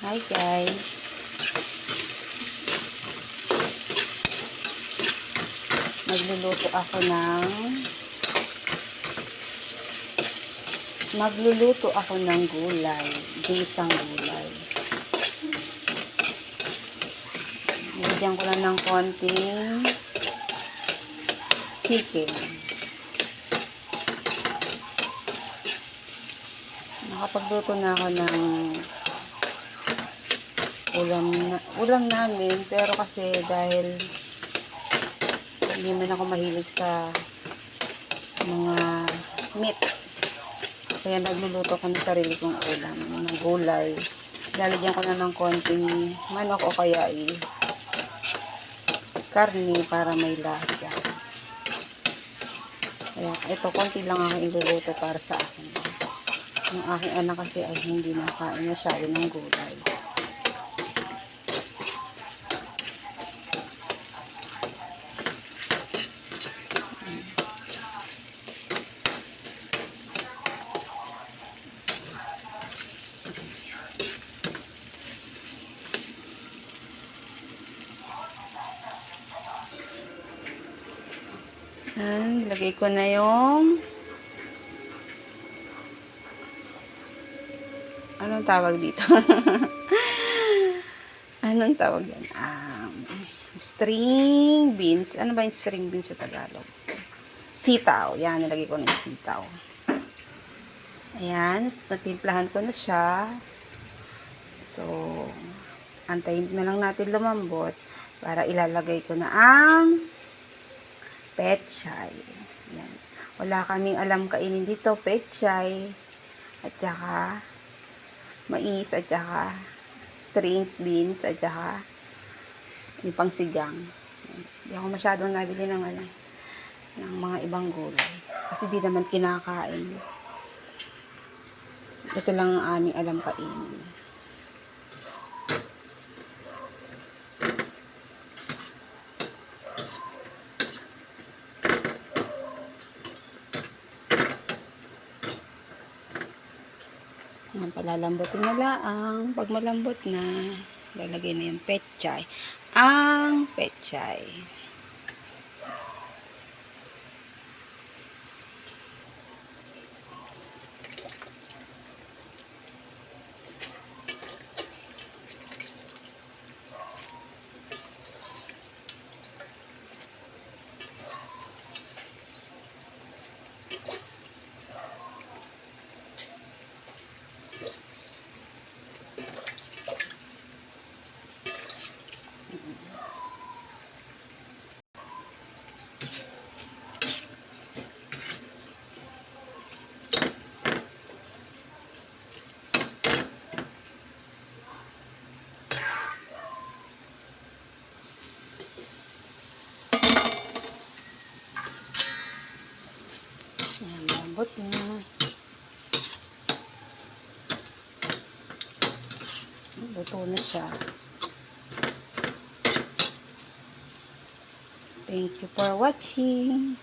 Hi guys. Magluluto ako ng Magluluto ako ng gulay, ginisang gulay. Nilagyan ko lang ng konting chicken. Nakapagluto na ako ng ulam, na, ulam namin. Pero kasi dahil hindi man ako mahilig sa mga meat. Kaya nagluluto ko ng sarili kong ulam, ng gulay. Lalagyan ko na ng konting manok o kaya eh, karni para may lasa. Kaya ito, konti lang ako iluluto para sa akin. Yung aking anak kasi ay hindi nakain masyado ng gulay. Yan, lagay ko na yung anong tawag dito? anong tawag yan? Um, string beans. Ano ba yung string beans sa Tagalog? Sitaw. Yan, nilagay ko na yung sitaw. Ayan, natimplahan ko na siya. So, antayin na lang natin lumambot para ilalagay ko na ang pechay. Yan. Wala kaming alam kainin dito, pechay. At saka, mais, at saka, string beans, at saka, yung pangsigang. Hindi ako masyadong nabili ng, ano, ng mga ibang gulay. Kasi di naman kinakain. Ito lang ang aming alam kainin. Yan, palalambutin na laang. Pag malambot na, lalagay na yung pechay. Ang pechay. Malambot na. Luto na siya. Thank you for watching.